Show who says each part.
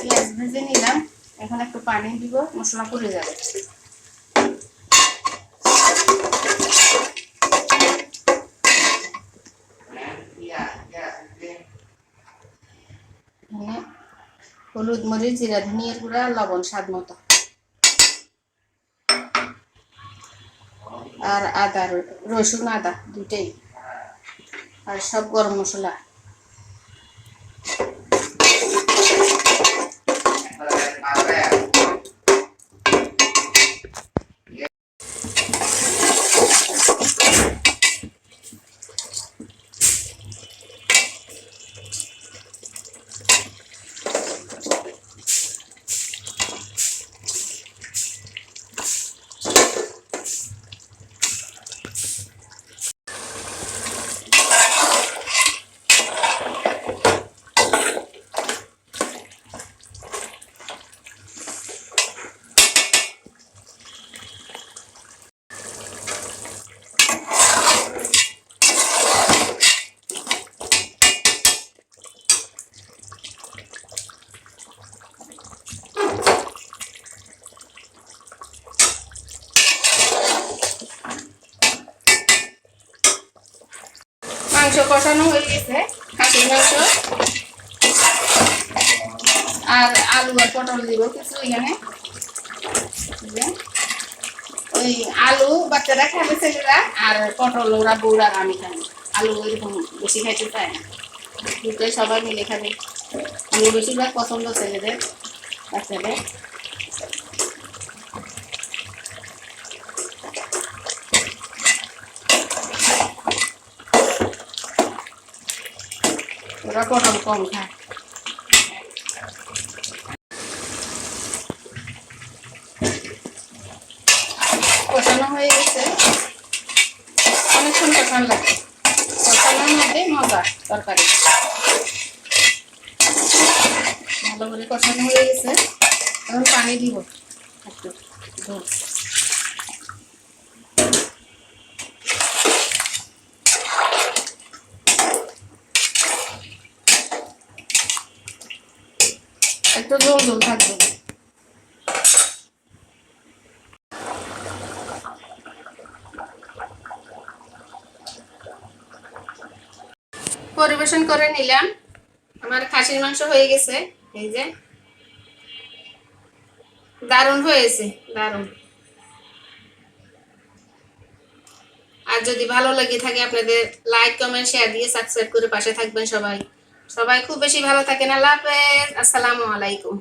Speaker 1: পেঁয়াজ ভেজে নিলাম। এখন একটু পানি দিব, মশলা পুড়ে যাবে। হলুদ মরিচ, জিরা, ধনিয়ার গুঁড়া, লবণ, স্বাদ মতো। আর আদা রসুন আদা দুটেই আর সব গরম মশলা। মাংস কষানো হয়ে গেছে। খাসির মাংস। আর আলু আর পটল দিব কিছু এখানে। ওই আলু বাচ্চারা খাবে ছেলেরা, আর পটল ওরা আর আমি খাব। আলু এরকম বেশি খাইতে চায় না। দুটোই সবাই মিলে খাবে। আলু বেশিরভাগ পছন্দ ছেলেদের, বাচ্চাদের। ওরা পটল কম খায় কষানো হয়ে গেছে। অনেকক্ষণ কষানো লাগে কষানোর মধ্যে মজা, তরকারি। ভালো করে কষানো হয়ে গেছে। এখন পানি দিব একটু ঝোল। একটু ঝোল ঝোল থাকবে। পরিবেশন করে নিলাম। আমার খাসির মাংস হয়ে গেছে, এই যে। দারুণ হয়েছে, দারুণ। আর যদি ভালো লেগে থাকে আপনাদের লাইক কমেন্ট শেয়ার দিয়ে সাবস্ক্রাইব করে পাশে থাকবেন সবাই। সবাই খুব বেশি ভালো থাকেন। আল্লাহ হাফেজ। আসসালামু আলাইকুম।